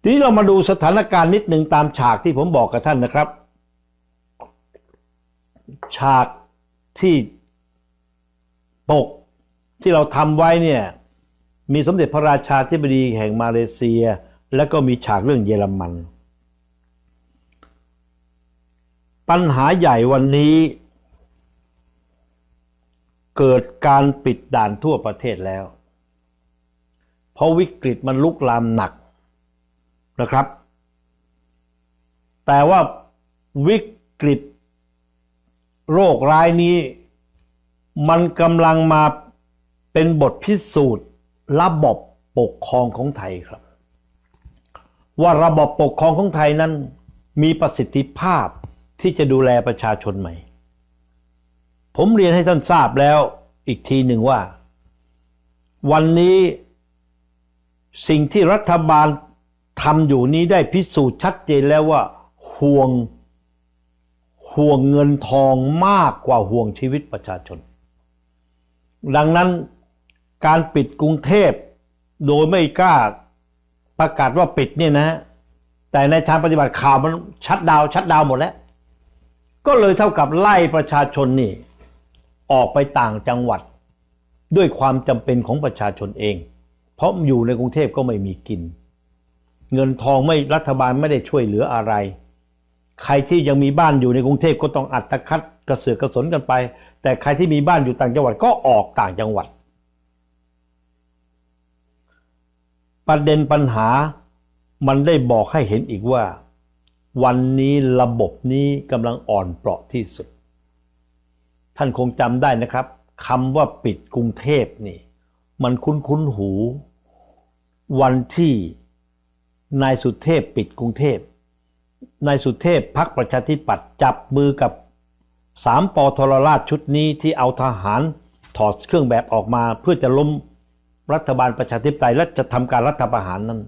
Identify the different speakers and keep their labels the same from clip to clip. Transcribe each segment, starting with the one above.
Speaker 1: ทีนี้เรามาดูสถานการณ์นิดหนึ่งตามฉากที่ผมบอกกับท่านนะครับ ฉากที่ปกที่เราทำไว้เนี่ยมีสมเด็จพระราชาธิบดีแห่งมาเลเซีย แล้วก็มีฉากเรื่องเยอรมัน ปัญหาใหญ่วันนี้ เกิดการปิดด่านทั่วประเทศแล้ว เพราะวิกฤตมันลุกลามหนัก นะครับ แต่ว่าวิกฤตโรคร้ายนี้ มันกำลังมาเป็นบทพิสูจน์ ระบบปกครองของไทยครับ ว่าระบบปกครองของไทยนั้น มีประสิทธิภาพที่จะดูแลประชาชนไหม ผมเรียนให้ท่านทราบแล้วอีกทีหนึ่งว่า วันนี้สิ่งที่รัฐบาล ทำอยู่นี้ได้พิสูจน์ชัดเจนแล้วว่า ห่วงห่วงเงินทองมากกว่าห่วงชีวิตประชาชน ดังนั้นการปิดกรุงเทพโดยไม่กล้าประกาศว่าปิดเนี่ยนะ แต่ในทางปฏิบัติข่าวมันชัดดาวชัดดาวหมดแล้ว ก็เลยเท่ากับไล่ประชาชนนี่ ออกไปต่างจังหวัด ด้วยความจำเป็นของประชาชนเอง เพราะอยู่ในกรุงเทพก็ไม่มีกิน เงินทองไม่รัฐบาลไม่ได้ช่วยเหลืออะไร ใครที่ยังมีบ้านอยู่ในกรุงเทพก็ต้องอัดตะคัดกระเสือกกระสนกันไป แต่ใครที่มีบ้านอยู่ต่างจังหวัดก็ออกต่างจังหวัด ประเด็นปัญหามันได้บอกให้เห็นอีกว่า วันนี้ระบบนี้กำลังอ่อนเปราะที่สุด ท่านคงจำได้นะครับคำว่าปิดกรุงเทพนี่ มันคุ้นคุ้นหู วันที่ นายสุเทพปิดกรุงเทพ นายสุเทพพักประชาธิปัตย์จับมือกับสามปทรราชชุดนี้ที่เอาทหารถอดเครื่องแบบออกมาเพื่อจะล้มรัฐบาลประชาธิปไตยและจะทำการรัฐประหารนั้น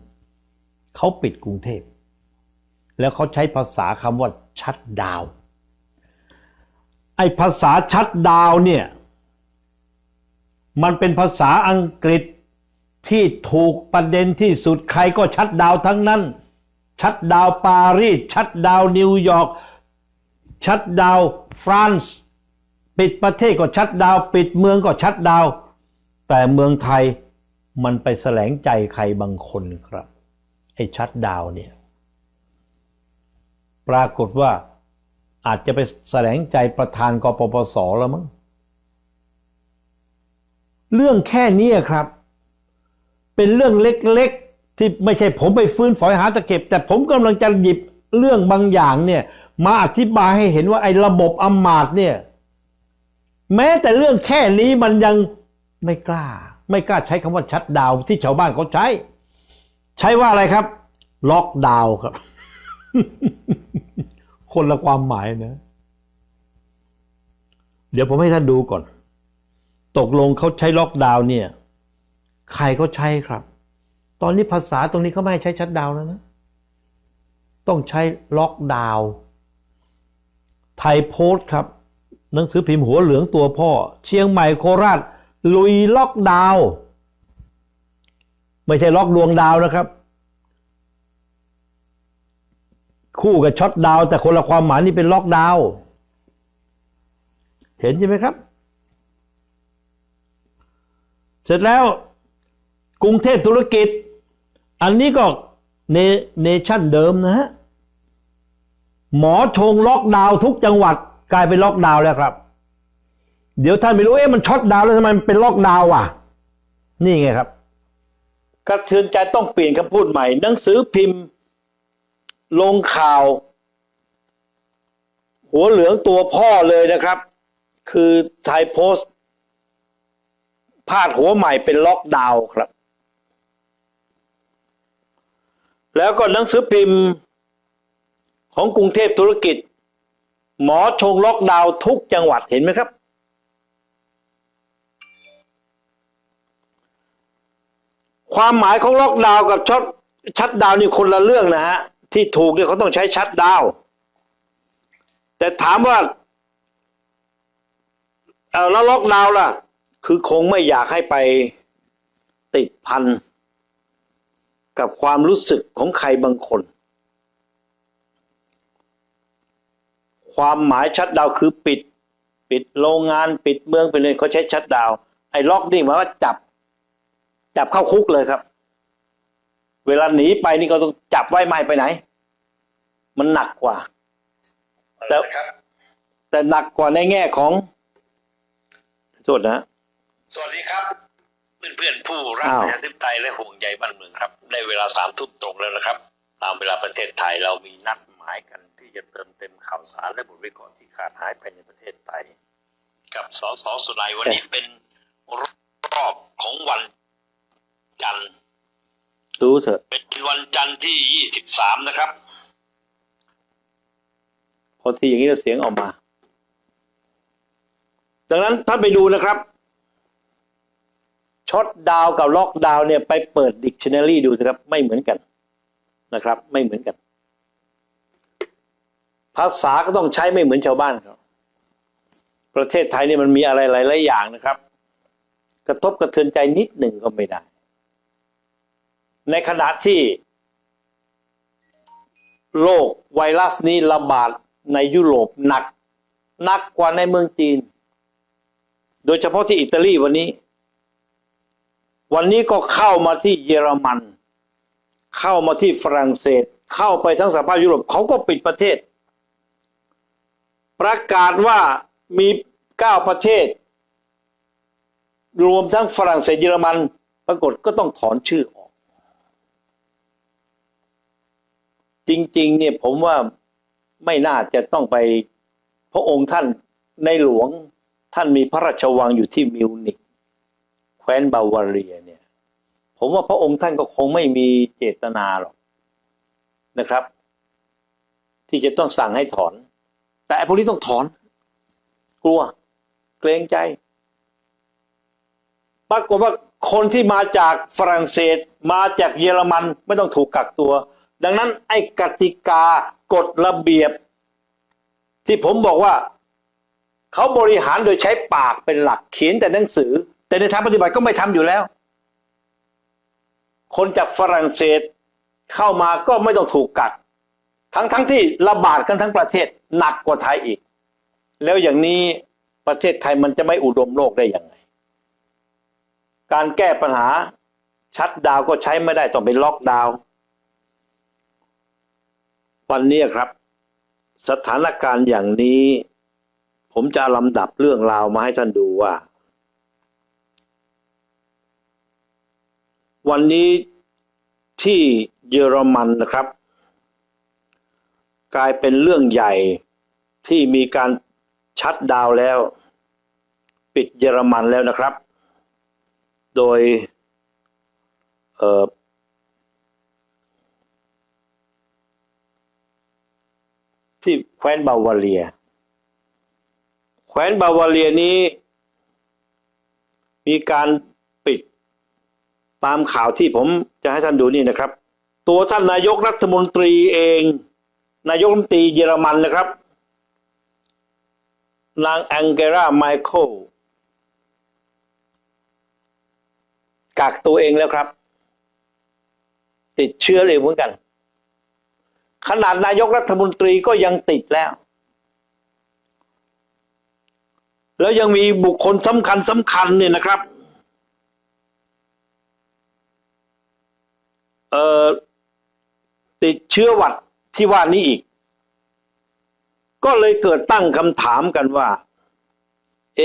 Speaker 1: เขาปิดกรุงเทพ แล้วเขาใช้ภาษาคำว่าชัดดาว ไอ้ภาษาชัดดาวเนี่ย มันเป็นภาษาอังกฤษ ที่ถูกประเด็นที่สุดใครก็ชัดดาวทั้งนั้น ชัดดาวปารีสชัดดาวนิวยอร์กชัดดาวฟรานซ์ปิดประเทศก็ชัดดาว ปิดเมืองก็ชัดดาว แต่เมืองไทยมันไปแสลงใจใครบางคนครับ ไอ้ชัดดาวเนี่ย ปรากฏว่าอาจจะไปแสลงใจประธานกปปสแล้วมั้งเรื่องแค่นี้ครับ เป็นเรื่องเล็กๆ ที่ไม่ใช่ผมไปฟื้นฝอยหาตะเก็บ แต่ผมกำลังจะหยิบเรื่องบางอย่างเนี่ยมาอธิบายให้เห็นว่าไอ้ระบบอำมาตย์เนี่ย แม้แต่เรื่องแค่นี้มันยังไม่กล้า ไม่กล้าใช้คำว่าชัดดาวที่ชาวบ้านเขาใช้ ใช้ว่าอะไรครับ ล็อกดาวครับ คนละความหมายนะเดี๋ยวผมให้ท่านดูก่อน ตกลงเขาใช้ล็อกดาวน์เนี่ย ใครเขาใช้ครับ ตอนนี้ภาษาตรงนี้เขาไม่ให้ใช้ชัดดาวแล้วนะ ต้องใช้ล็อกดาวไทยโพสต์ครับ หนังสือพิมพ์หัวเหลืองตัวพ่อ เชียงใหม่โคราช ลุยล็อกดาวไม่ใช่ล็อกดวงดาวนะครับ คู่กับช็อตดาวแต่คนละความหมายนี่เป็นล็อกดาวเห็นใช่ไหมครับ เสร็จแล้ว กรุงเทพธุรกิจ อันนี้ก็เนเนชั่นเดิมนะฮะหมอชงล็อกดาวน์ทุกจังหวัดกลายเป็นล็อกดาวน์แล้วครับ เดี๋ยวท่านไม่รู้เอ๊ะมันช็อตดาวน์แล้วทำไมมันเป็นล็อกดาวน์อะ นี่ไงครับ กระเทือนใจต้องเปลี่ยนคำพูดใหม่ หนังสือพิมพ์ ลงข่าว หัวเหลืองตัวพ่อเลยนะครับ คือไทยโพสต์พาดหัวใหม่เป็นล็อกดาวน์ครับ แล้วก็หนังสือพิมพ์ของกรุงเทพธุรกิจ หมอชงล็อกดาวน์ทุกจังหวัดเห็นไหมครับ ความหมายของล็อกดาวน์กับช็อตชัดดาวน์นี่คนละเรื่องนะฮะ ที่ถูกเนี่ยเขาต้องใช้ชัดดาวน์แต่ถามว่าเอาแล้วล็อกดาวน์ล่ะ คือคงไม่อยากให้ไปติดพัน กับความรู้สึกของใครบางคน ความหมายชัดดาวน์คือปิด ปิดโรงงานปิดเมืองไปเลยเขาใช้ชัดดาวน์ไอ้ล็อกนี่หมายว่าจับ จับเข้าคุกเลยครับ เวลาหนีไปนี่ก็ต้องจับไว้ไม่ให้ไปไหน มันหนักกว่า แต่
Speaker 2: ครับ
Speaker 1: แต่หนักกว่าในแง่ของโทษนะ
Speaker 2: สวัสดีครับ เพื่อนๆผู้รัก
Speaker 1: อ้าว
Speaker 2: ประชาธิปไตยและห่วงใยบ้านเมืองครับ ได้เวลาสามทุ่มตรงแล้วนะครับ ตามเวลาประเทศไทยเรามีนัดหมายกันที่จะเติมเต็มข่าวสารและบทวิเคราะห์ที่ขาดหายไปในประเทศไทย กับสสสุนัยวันนี้เป็นรอบของวันจันทร์
Speaker 1: รู้เถอะ
Speaker 2: เป็นวันจันทร์ที่ยี่สิบสามนะครับ
Speaker 1: พอทีอย่างนี้แล้วเสียงออกมา ดังนั้นท่านไปดูนะครับ ช็อตดาวกับล็อกดาวเนี่ยไปเปิดดิกชันนารีดูสิครับ ไม่เหมือนกันนะครับ ไม่เหมือนกัน ภาษาก็ต้องใช้ไม่เหมือนชาวบ้านเขาประเทศไทยเนี่ยมันมีอะไรหลายๆอย่างนะครับ กระทบกระเทือนใจนิดหนึ่งก็ไม่ได้ ในขณะที่โรคไวรัสนี้ระบาดในยุโรปหนักหนักกว่าในเมืองจีน โดยเฉพาะที่อิตาลีวันนี้ วันนี้ก็เข้ามาที่เยอรมัน เข้ามาที่ฝรั่งเศส เข้าไปทั้งสหภาพยุโรปเขาก็ปิดประเทศ ประกาศว่ามีเก้าประเทศ รวมทั้งฝรั่งเศสเยอรมัน ปรากฏก็ต้องถอนชื่อออก จริงๆเนี่ยผมว่าไม่น่าจะต้องไปพระองค์ท่านในหลวงท่านมีพระราชวังอยู่ที่มิวนิก แคว้นบาวาเรียเนี่ย ผมว่าพระองค์ท่านก็คงไม่มีเจตนาหรอกนะครับ ที่จะต้องสั่งให้ถอน แต่พวกนี้ต้องถอน กลัว เกรงใจปรากฏว่าคนที่มาจากฝรั่งเศส มาจากเยอรมันไม่ต้องถูกกักตัว ดังนั้นไอ้กติกากฎระเบียบ ที่ผมบอกว่า เขาบริหารโดยใช้ปากเป็นหลักเขียนแต่หนังสือ แต่ในทางปฏิบัติก็ไม่ทำอยู่แล้ว คนจากฝรั่งเศสเข้ามาก็ไม่ต้องถูกกัก ทั้งทั้งที่ระบาดกันทั้งประเทศหนักกว่าไทยอีก แล้วอย่างนี้ประเทศไทยมันจะไม่อุดมโลกได้อย่างไรการแก้ปัญหาชัดดาวก็ใช้ไม่ได้ต้องเป็นล็อกดาววันนี้ครับ สถานการณ์อย่างนี้ ผมจะลำดับเรื่องราวมาให้ท่านดูว่า วันนี้ที่เยอรมันนะครับ กลายเป็นเรื่องใหญ่ที่มีการชัดดาวแล้ว ปิดเยอรมันแล้วนะครับ โดยเอ่อที่แคว้นบาวาเรีย แคว้นบาวาเรียนี้ มีการ ตามข่าวที่ผมจะให้ท่านดูนี่นะครับ ตัวท่านนายกรัฐมนตรีเอง นายกรัฐมนตรีเยอรมันนะครับ นางแองเกลาไมเคิลกักตัวเองแล้วครับ ติดเชื้อเลยเหมือนกัน ขนาดนายกรัฐมนตรีก็ยังติดแล้ว แล้วยังมีบุคคลสำคัญสำคัญเนี่ยนะครับ เอ่อติดเชื้อหวัดที่ว่านี้อีก ก็เลยเกิดตั้งคำถามกันว่า เอ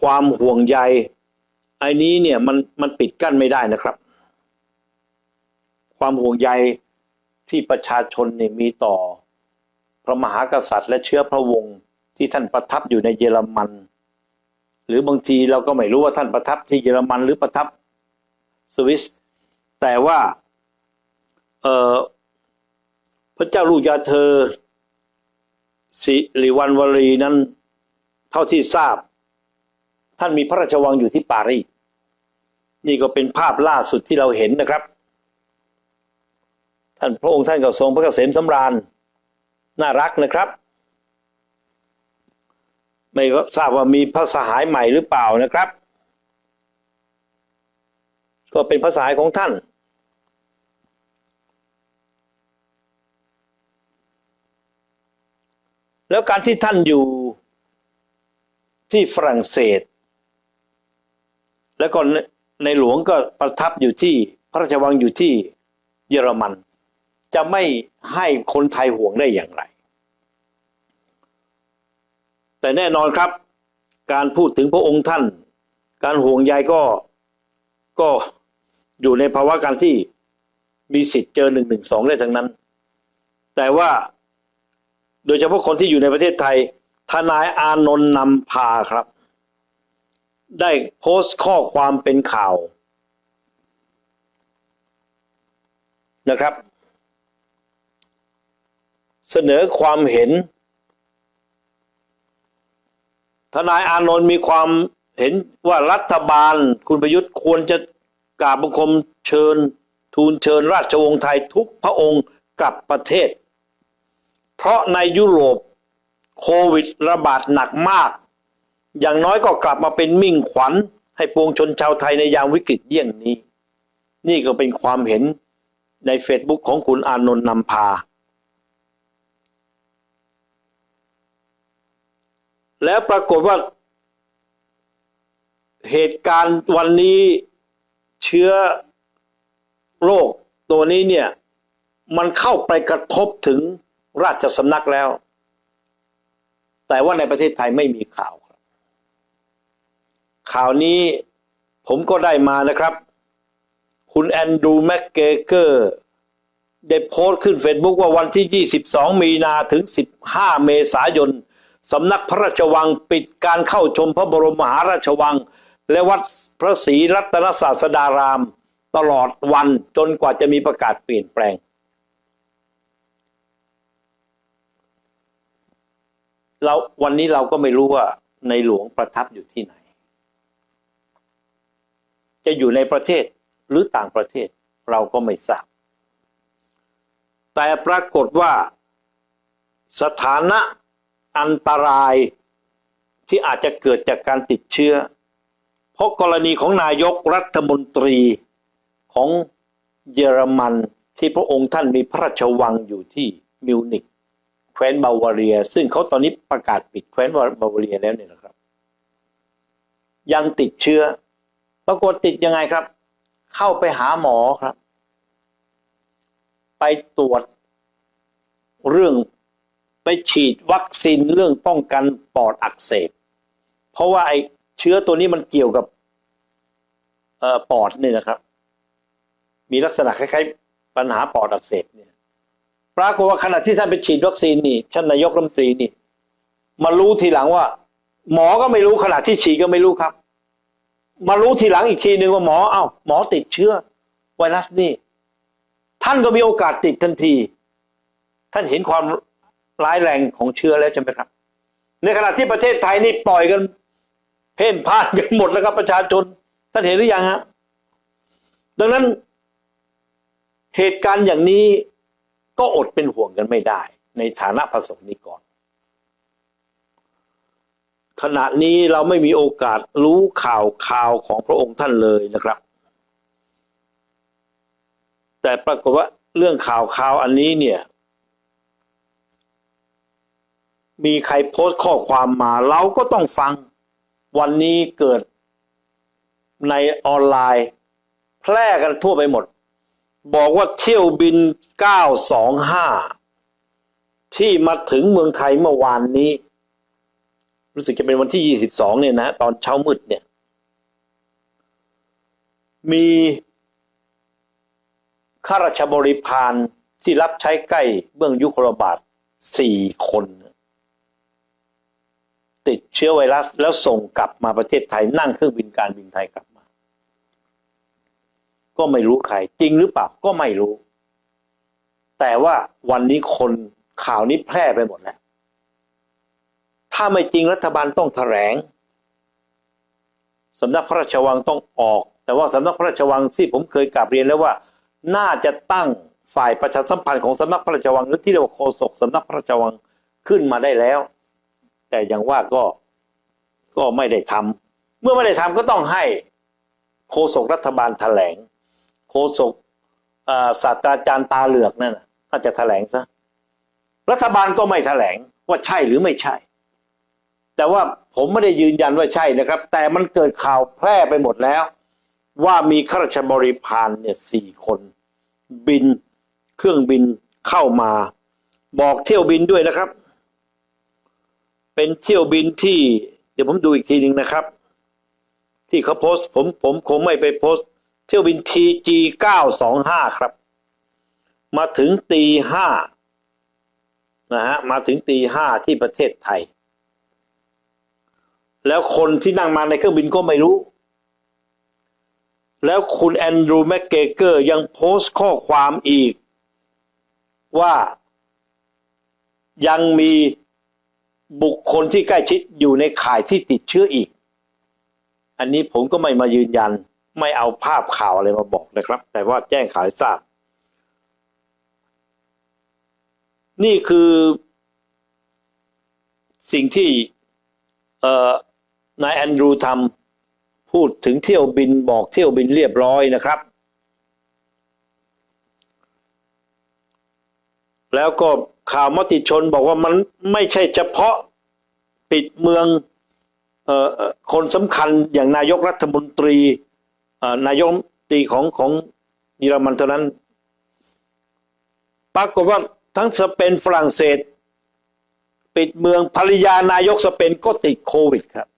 Speaker 1: ความห่วงใยไอ้นี้เนี่ยมันมันปิดกั้นไม่ได้นะครับ ความห่วงใยที่ประชาชนเนี่ยมีต่อ พระมหากษัตริย์ และเชื้อพระวงศ์ที่ท่านประทับอยู่ในเยอรมัน หรือบางทีเราก็ไม่รู้ว่าท่านประทับที่เยอรมันหรือประทับสวิส แต่ว่าเออพระเจ้าลูกยาเธอสิริวัณวรีนั้น เท่าที่ทราบ ท่านมีพระราชวังอยู่ที่ปารีสนี่ก็เป็นภาพล่าสุดที่เราเห็นนะครับ ท่านพระองค์ท่านก็ทรงพระเกษมสำราญน่ารักนะครับ ไม่ทราบว่ามีพระสหายใหม่หรือเปล่านะครับ ก็เป็นพระสหายของท่าน แล้วการที่ท่านอยู่ที่ฝรั่งเศส แล้วก็ในหลวงก็ประทับอยู่ที่พระราชวังอยู่ที่เยอรมัน จะไม่ให้คนไทยห่วงได้อย่างไร แต่แน่นอนครับ การพูดถึงพระองค์ท่าน การห่วงใยก็ก็อยู่ในภาวะการที่มีสิทธิ์เจอหนึ่งหนึ่งสองได้ทั้งนั้น แต่ว่า โดยเฉพาะคนที่อยู่ในประเทศไทย ทนายอานนท์นำพาครับ ได้โพสต์ข้อความเป็นข่าวนะครับ เสนอความเห็น ทนายอานนท์มีความเห็นว่ารัฐบาลคุณประยุทธ์ควรจะกราบบังคมเชิญ ทูลเชิญราชวงศ์ไทยทุกพระองค์กลับประเทศ เพราะในยุโรปโควิดระบาดหนักมาก อย่างน้อยก็กลับมาเป็นมิ่งขวัญ ให้ปวงชนชาวไทยในยามวิกฤตเยี่ยงนี้ นี่ก็เป็นความเห็นในเฟซบุ๊กของคุณอานนท์นำพา แล้วปรากฏว่า เหตุการณ์วันนี้เชื้อโรคตัวนี้เนี่ย มันเข้าไปกระทบถึง ราชสำนักแล้ว แต่ว่าในประเทศไทยไม่มีข่าวครับ ข่าวนี้ผมก็ได้มานะครับ คุณแอนดรูแม็กเกเกอร์ได้โพสต์ขึ้นเฟซบุ๊กว่าวันที่ 22 มีนาถึง 15 เมษายนสำนักพระราชวังปิดการเข้าชมพระบรมมหาราชวัง และวัดพระศรีรัตนศาสดาราม ตลอดวันจนกว่าจะมีประกาศเปลี่ยนแปลง เราวันนี้เราก็ไม่รู้ว่าในหลวงประทับอยู่ที่ไหน จะอยู่ในประเทศหรือต่างประเทศเราก็ไม่ทราบ แต่ปรากฏว่าสถานะอันตรายที่อาจจะเกิดจากการติดเชื้อ เพราะกรณีของนายกรัฐมนตรีของเยอรมันที่พระองค์ท่านมีพระราชวังอยู่ที่มิวนิก แคว้นบาวาเรีย ซึ่งเขาตอนนี้ประกาศปิดแคว้นบาวาเรียแล้วเนี่ยนะครับ ยังติดเชื้อ ปรากฏติดยังไงครับ เข้าไปหาหมอครับ ไปตรวจเรื่องไปฉีดวัคซีนเรื่องป้องกันปอดอักเสบ เพราะว่าไอเชื้อตัวนี้มันเกี่ยวกับออปอดนี่นะครับ มีลักษณะคล้ายๆ ปัญหาปอดอักเสบเนี่ย ปรากฏว่าขณะที่ท่านไปฉีดวัคซีนนี่ท่านนายกรัฐมนตรีนี่ มารู้ทีหลังว่า หมอก็ไม่รู้ขณะที่ฉีดก็ไม่รู้ครับ มารู้ทีหลังอีกทีหนึ่งว่าหมอเอ้าหมอติดเชื้อไวรัสนี่ ท่านก็มีโอกาสติดทันที ท่านเห็นความร้ายแรงของเชื้อแล้วใช่ไหมครับ ในขณะที่ประเทศไทยนี่ปล่อยกัน เพ่นพ่านกันหมดแล้วครับประชาชน ท่านเห็นหรือยังฮะดังนั้นเหตุการณ์อย่างนี้ ก็อดเป็นห่วงกันไม่ได้ ในฐานะประสบนิกรขณะนี้เราไม่มีโอกาสรู้ข่าวข่าวของพระองค์ท่านเลยนะครับ แต่ปรากฏว่าเรื่องข่าวข่าวอันนี้เนี่ยมีใครโพสต์ข้อความมา เราก็ต้องฟังวันนี้เกิดในออนไลน์ แพร่กันทั่วไปหมด บอกว่าเที่ยวบิน 925 ที่มาถึงเมืองไทยเมื่อวานนี้ รู้สึกจะเป็นวันที่ 22 เนี่ยนะ ตอนเช้ามืดเนี่ย มีข้าราชบริพารที่รับใช้ใกล้เบื้องยุคลบาทสี่คน ติดเชื้อไวรัสแล้วส่งกลับมาประเทศไทยนั่งเครื่องบินการบินไทยกลับ ก็ไม่รู้ใคร จริงหรือเปล่าก็ไม่รู้ แต่ว่าวันนี้คนข่าวนี้แพร่ไปหมดแล้วถ้าไม่จริงรัฐบาลต้องแถลงสำนักพระราชวังต้องออก แต่ว่าสำนักพระราชวังที่ผมเคยกลับเรียนแล้วว่า น่าจะตั้งฝ่ายประชาสัมพันธ์ของสำนักพระราชวังหรือที่เรียกว่าโฆษกสำนักพระราชวังขึ้นมาได้แล้ว แต่อย่างว่าก็ก็ไม่ได้ทำเมื่อไม่ได้ทำก็ต้องให้โฆษกรัฐบาลแถลง โฆษกศาสตราจารย์ตาเหลือกนั่นน่ะน่าจะแถลงซะรัฐบาลก็ไม่แถลงว่าใช่หรือไม่ใช่ แต่ว่าผมไม่ได้ยืนยันว่าใช่นะครับ แต่มันเกิดข่าวแพร่ไปหมดแล้ว ว่ามีข้าราชบริพารเนี่ยสี่คน บินเครื่องบินเข้ามา บอกเที่ยวบินด้วยนะครับ เป็นเที่ยวบินที่ เดี๋ยวผมดูอีกทีหนึ่งนะครับ ที่เขาโพสต์ผมผมคงไม่ไปโพสต์ เที่ยวบิน TG 925 ครับ มาถึงตีห้านะฮะมาถึงตีห้าที่ประเทศไทย แล้วคนที่นั่งมาในเครื่องบินก็ไม่รู้ แล้วคุณแอนดรูว์แมกเกเกอร์ยังโพสต์ข้อความอีก ว่ายังมีบุคคลที่ใกล้ชิดอยู่ในข่ายที่ติดเชื้ออีก อันนี้ผมก็ไม่มายืนยัน ไม่เอาภาพข่าวอะไรมาบอกนะครับ แต่ว่าแจ้งข่าวให้ทราบ นี่คือสิ่งที่นายแอนดรูทำพูดถึงเที่ยวบินบอกเที่ยวบินเรียบร้อยนะครับ แล้วก็ข่าวมติชนบอกว่ามันไม่ใช่เฉพาะปิดเมืองออคนสำคัญอย่างนายกรัฐมนตรี นายกรัฐมตีของของเยอรมันเท่านั้น ปรากฏว่าทั้งสเปนฝรั่งเศส ปิดเมืองภรรยานายกสเปนก็ติดโควิดครับ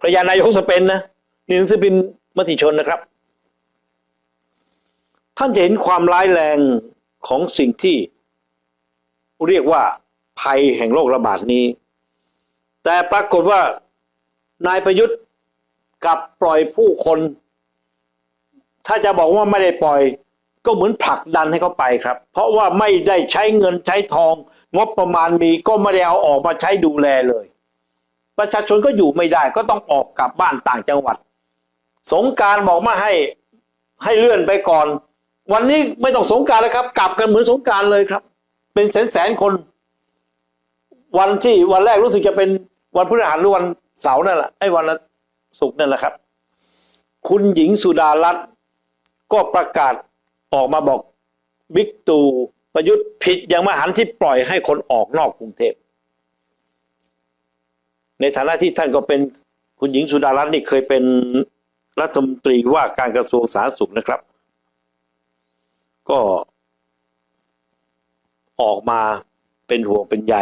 Speaker 1: ภรรยานายกสเปนนะนี่หนังสือพิมพ์มติชนนะครับ ท่านจะเห็นความร้ายแรงของสิ่งที่เรียกว่าภัยแห่งโรคระบาดนี้ แต่ปรากฏว่านายประยุทธ์กลับปล่อยผู้คน ถ้าจะบอกว่าไม่ได้ปล่อย ก็เหมือนผลักดันให้เขาไปครับ เพราะว่าไม่ได้ใช้เงินใช้ทอง งบประมาณมีก็ไม่ได้เอาออกมาใช้ดูแลเลย ประชาชนก็อยู่ไม่ได้ก็ต้องออกกลับบ้านต่างจังหวัด สงการบอกมาให้ให้เลื่อนไปก่อน วันนี้ไม่ต้องสงการแล้วครับ กลับกันเหมือนสงการเลยครับ เป็นแสนแสนคน วันที่วันแรกรู้สึกจะเป็นวันพฤหัสหรือวันเสาร์นั่นแหละไอ้วันศุกร์นั่นแหละครับ คุณหญิงสุดารัตน์ ก็ประกาศออกมาบอกบิ๊กตู่ประยุทธ์ผิดอย่างมหันที่ปล่อยให้คนออกนอกกรุงเทพ ในฐานะที่ท่านก็เป็นคุณหญิงสุดารัตน์นี่เคยเป็นรัฐมนตรีว่าการกระทรวงสาธารณสุขนะครับ ก็ออกมาเป็นห่วงเป็นใย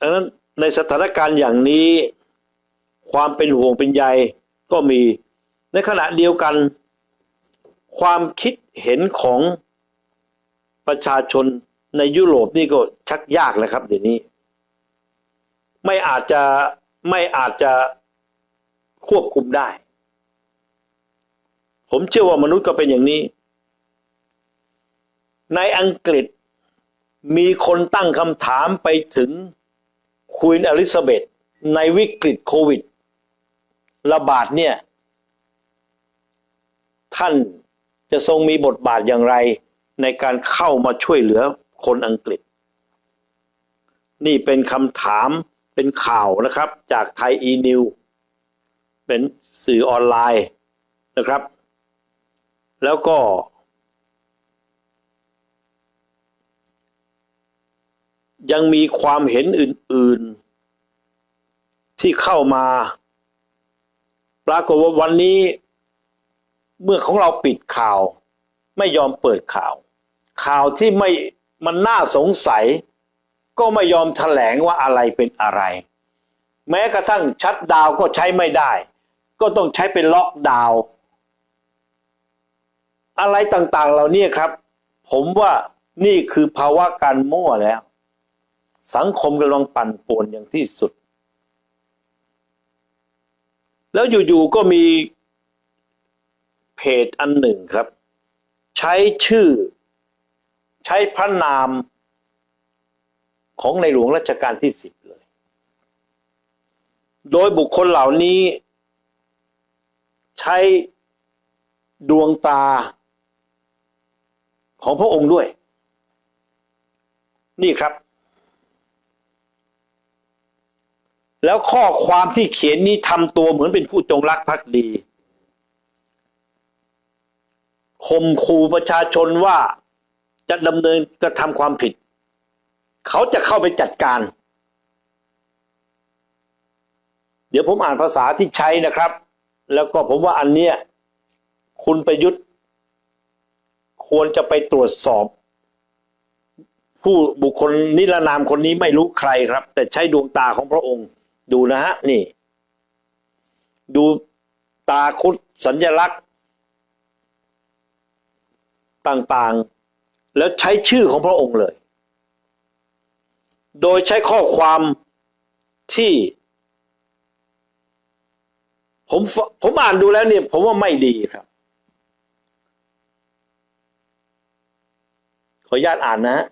Speaker 1: ดังนั้นในสถานการณ์อย่างนี้ ความเป็นห่วงเป็นใยก็มี ในขณะเดียวกัน ความคิดเห็นของประชาชนในยุโรปนี่ก็ชักยากแล้วครับเดี๋ยวนี้ ไม่อาจจะไม่อาจจะควบคุมได้ ผมเชื่อว่ามนุษย์ก็เป็นอย่างนี้ ในอังกฤษมีคนตั้งคำถามไปถึงควีนอลิซาเบธในวิกฤตโควิด ระบาดเนี่ย ท่านจะทรงมีบทบาทอย่างไร ในการเข้ามาช่วยเหลือคนอังกฤษ นี่เป็นคำถามเป็นข่าวนะครับจากไทยอีนิวเป็นสื่อออนไลน์นะครับ แล้วก็ ยังมีความเห็นอื่น ๆ ที่เข้ามา ปรากฏว่าวันนี้ เมื่อของเราปิดข่าว ไม่ยอมเปิดข่าว ข่าวที่ไม่มันน่าสงสัย ก็ไม่ยอมแถลงว่าอะไรเป็นอะไร แม้กระทั่งชัดดาวก็ใช้ไม่ได้ ก็ต้องใช้เป็นล็อกดาว อะไรต่างๆ เหล่านี้ครับ ผมว่านี่คือภาวะการมั่วแล้ว สังคมกำลังปั่นป่วนอย่างที่สุด แล้วอยู่ๆก็มี เพจอันหนึ่งครับ ใช้ชื่อ ใช้พระนามของในหลวงรัชกาลที่สิบเลย โดยบุคคลเหล่านี้ ใช้ดวงตา ของพระองค์ด้วย นี่ครับ แล้วข้อความที่เขียนนี้ทำตัวเหมือนเป็นผู้จงรักภักดี ข่มขู่ประชาชนว่าจะดำเนินกระทำความผิด เขาจะเข้าไปจัดการ เดี๋ยวผมอ่านภาษาที่ใช้นะครับ แล้วก็ผมว่าอันเนี้ยคุณประยุทธ์ ควรจะไปตรวจสอบ ผู้บุคคลนิรนามคนนี้ไม่รู้ใครครับ แต่ใช้ดวงตาของพระองค์ดูนะฮะนี่ ดูตาคุดสัญลักษณ์ ต่างๆ แล้วใช้ชื่อของพระองค์เลย โดยใช้ข้อความที่ ผมผมอ่านดูแล้วเนี่ย ผมว่าไม่ดีครับ ขออนุญาตอ่านนะฮะ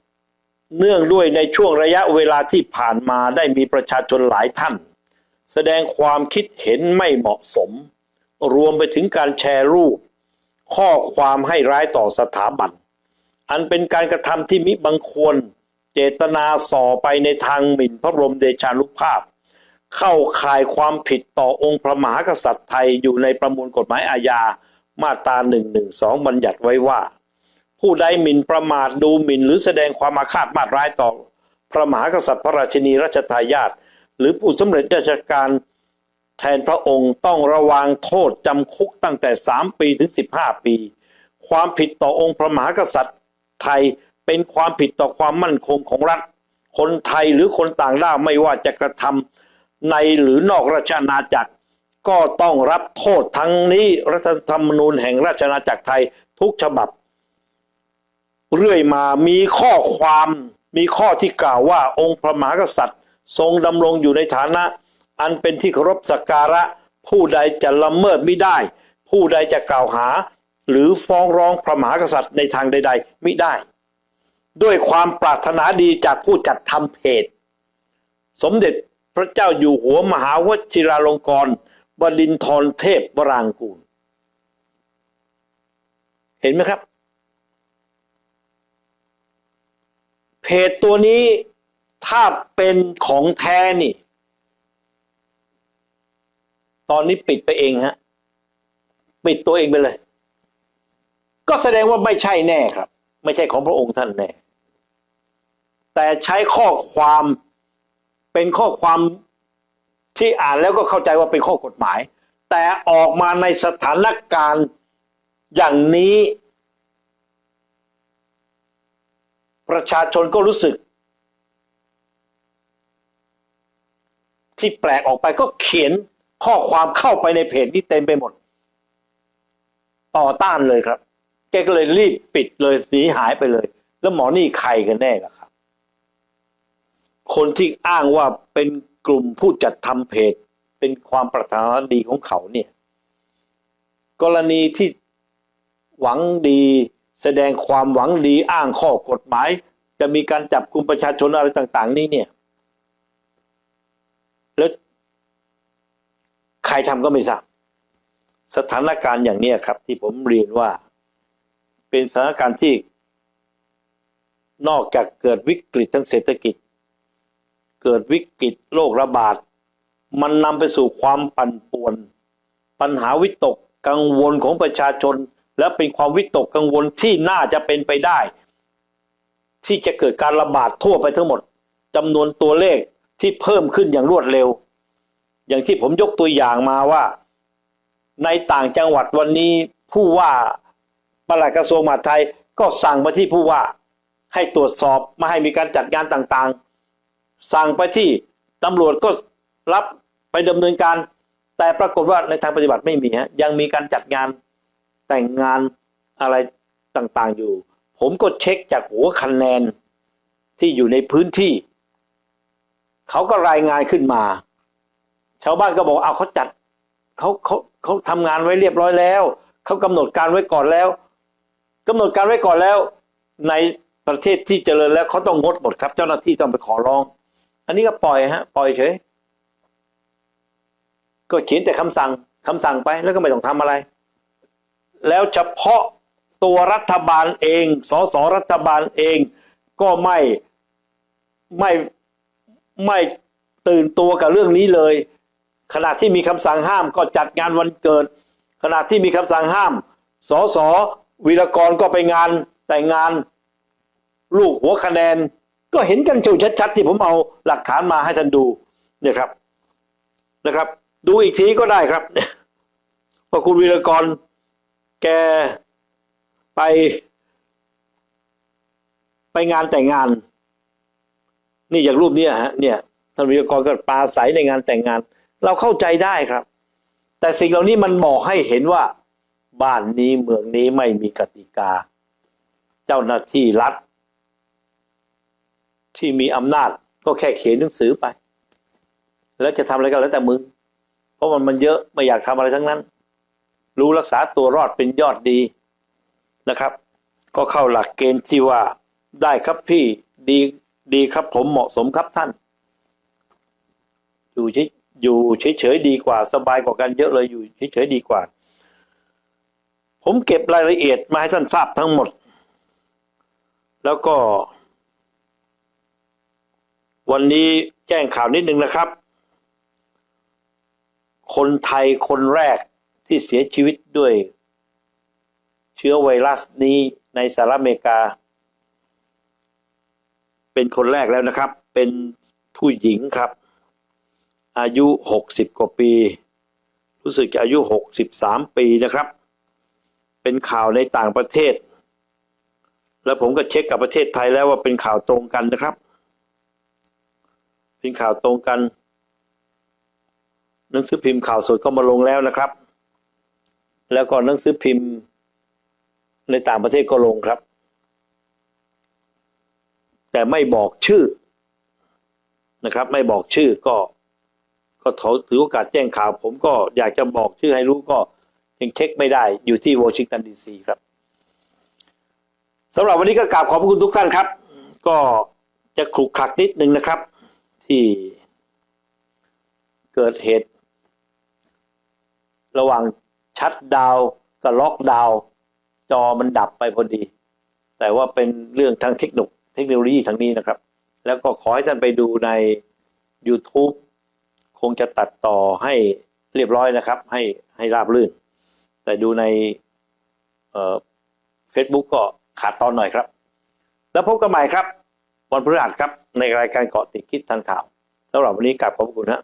Speaker 1: เนื่องด้วยในช่วงระยะเวลาที่ผ่านมาได้มีประชาชนหลายท่าน แสดงความคิดเห็นไม่เหมาะสม รวมไปถึงการแชร์รูป ข้อความให้ร้ายต่อสถาบัน อันเป็นการกระทำที่มิบังควร เจตนาส่อไปในทางหมิ่นพระบรมเดชานุภาพ เข้าข่ายความผิดต่อองค์พระมหากษัตริย์ไทยอยู่ในประมวลกฎหมายอาญามาตรา112 บัญญัติไว้ว่า ผู้ใดหมิ่นประมาทดูหมิ่นหรือแสดงความอาฆาตมาตร้ายต่อ พระมหากษัตริย์พระราชินีรัชทายาทหรือผู้สำเร็จราชการ แทนพระองค์ต้องระวังโทษจำคุกตั้งแต่ 3 ปีถึง 15 ปี ความผิดต่อองค์พระมหากษัตริย์ไทยเป็นความผิดต่อความมั่นคงของรัฐ คนไทยหรือคนต่างด้าวไม่ว่าจะกระทำในหรือนอกราชอาณาจักร ก็ต้องรับโทษทั้งนี้รัฐธรรมนูญแห่งราชอาณาจักรไทยทุกฉบับ เรื่อยมามีข้อความมีข้อที่กล่าวว่าองค์พระมหากษัตริย์ ทรงดำรงอยู่ในฐานะ อันเป็นที่เคารพสักการะ ผู้ใดจะละเมิดไม่ได้ ผู้ใดจะกล่าวหา หรือฟ้องร้องพระมหากษัตริย์ในทางใด ๆ ไมิได้ ด้วยความปรารถนาดีจากผู้จัดทำเพจ สมเด็จพระเจ้าอยู่หัวมหาวชิราลงกรณบดินทรเทพวรางกูล เห็นไหมครับ เพจตัวนี้ถ้าเป็นของแท้นี่ ตอนนี้ปิดไปเองฮะ ปิดตัวเองไปเลย ก็แสดงว่าไม่ใช่แน่ครับ ไม่ใช่ของพระองค์ท่านแน่ แต่ใช้ข้อความเป็นข้อความที่อ่านแล้วก็เข้าใจว่าเป็นข้อกฎหมาย แต่ออกมาในสถานการณ์อย่างนี้ ประชาชนก็รู้สึก ที่แปลกออกไปก็เขียน ข้อความเข้าไปในเพจนี้เต็มไปหมด ต่อต้านเลยครับ แกก็เลยรีบปิดเลยหนีหายไปเลย แล้วหมอนี่ใครกันแน่ล่ะครับ คนที่อ้างว่าเป็นกลุ่มผู้จัดทำเพจ เป็นความปรารถนาดีของเขาเนี่ย กรณีที่หวังดีแสดงความหวังดีอ้างข้อกฎหมาย จะมีการจับกลุ่มประชาชนอะไรต่าง ๆ นี่เนี่ย แล้ว รทำก็ไม่ทราบสถานการณ์อย่างนี้ครับ ที่ผมเรียนว่า เป็นสถานการณ์ที่ นอกจากเกิดวิกฤตทางเศรษฐกิจ เกิดวิกฤตโรคระบาด มันนำไปสู่ความปั่นป่วน ปัญหาวิตกกังวลของประชาชน และเป็นความวิตกกังวลที่น่าจะเป็นไปได้ ที่จะเกิดการระบาดทั่วไปทั้งหมดจำนวนตัวเลขที่เพิ่มขึ้นอย่างรวดเร็ว อย่างที่ผมยกตัวอย่างมาว่า ในต่างจังหวัดวันนี้ผู้ว่าปลัดกระทรวงมหาดไทยก็สั่งไปที่ผู้ว่าให้ตรวจสอบม่ให้มีการจัดงานต่างๆ สั่งไปที่ตำรวจก็รับไปดำเนินการ แต่ปรากฏว่าในทางปฏิบัติไม่มีฮะยังมีการจัดงานแต่งงานอะไรต่างๆอยู่ ผมก็เช็คจากหัวคะแนนที่อยู่ในพื้นที่ เขาก็รายงานขึ้นมา ชาวบ้านก็บอกเอาเขาจัดเขาเขาเขาทำงานไว้เรียบร้อยแล้วเขากำหนดการไว้ก่อนแล้วกำหนดการไว้ก่อนแล้ว ในประเทศที่เจริญแล้วเขาต้องงดหมดครับ เจ้าหน้าที่ต้องไปขอร้อง อันนี้ก็ปล่อยฮะปล่อยเฉยก็เขียนแต่คำสั่งคำสั่งไปแล้วก็ไม่ต้องทำอะไร แล้วเฉพาะตัวรัฐบาลเองสสรัฐบาลเองก็ไม่ไม่ไม่ตื่นตัวกับเรื่องนี้เลย ขณะที่มีคำสั่งห้ามก็จัดงานวันเกิด ขณะที่มีคำสั่งห้าม สสวีรกรก็ไปงานแต่งงาน ลูกหัวคะแนน ก็เห็นกันชูชัดๆที่ผมเอาหลักฐานมาให้ท่านดูเนี่ยครับนะครับ ดูอีกทีก็ได้ครับว่าคุณวีรกร แกไป ไปงานแต่งงาน นี่อย่างรูปนี้ฮะเนี่ยท่านวีรกรก็ปราศัยในงานแต่งงาน เราเข้าใจได้ครับ แต่สิ่งเหล่านี้มันบอกให้เห็นว่า บ้านนี้เมืองนี้ไม่มีกติกา เจ้าหน้าที่รัฐ ที่มีอำนาจก็แค่เขียนหนังสือไป แล้วจะทำอะไรก็แล้วแต่มึง เพราะมันมันเยอะไม่อยากทำอะไรทั้งนั้น รู้รักษาตัวรอดเป็นยอดดีนะครับ ก็เข้าหลักเกณฑ์ที่ว่าได้ครับพี่ดีดีครับผมเหมาะสมครับท่าน อยู่เฉย อยู่เฉยๆดีกว่า สบายกว่ากันเยอะเลยอยู่เฉยๆดีกว่า ผมเก็บรายละเอียดมาให้ท่านทราบทั้งหมด แล้วก็ วันนี้แจ้งข่าวนิดนึงนะครับ คนไทยคนแรกที่เสียชีวิตด้วย เชื้อไวรัสนี้ในสหรัฐอเมริกา เป็นคนแรกแล้วนะครับ เป็นผู้หญิงครับ อายุหกสิบกว่าปี รู้สึกจะอายุหกสิบสามปีนะครับ เป็นข่าวในต่างประเทศ แล้วผมก็เช็คกับประเทศไทยแล้วว่าเป็นข่าวตรงกันนะครับ เป็นข่าวตรงกันหนังสือพิมพ์ข่าวสดก็มาลงแล้วนะครับ แล้วก็หนังสือพิมพ์ในต่างประเทศก็ลงครับ แต่ไม่บอกชื่อนะครับ ไม่บอกชื่อก็ ก็ถือโอกาสแจ้งข่าว ผมก็อยากจะบอกชื่อให้รู้ก็ยังเช็คไม่ได้อยู่ที่วอชิงตันดีซีครับสำหรับวันนี้ก็กราบขอบพระคุณทุกท่านครับ ก็จะขลุกขลักนิดนึงนะครับ ที่เกิดเหตุ ระหว่างชัดดาวกับล็อกดาวจอมันดับไปพอดี แต่ว่าเป็นเรื่องทางเทคโนเทคโนโลยีทางนี้นะครับ แล้วก็ขอให้ท่านไปดูใน YouTube คงจะตัดต่อให้เรียบร้อยนะครับ ให้ให้ราบรื่น แต่ดูในเฟซบุ๊กก็ขาดตอนหน่อยครับ แล้วพบกันใหม่ครับวันพฤหัสครับในรายการเกาะติดคิดทันข่าวสำหรับวันนี้กลับขอบคุณคุณฮะ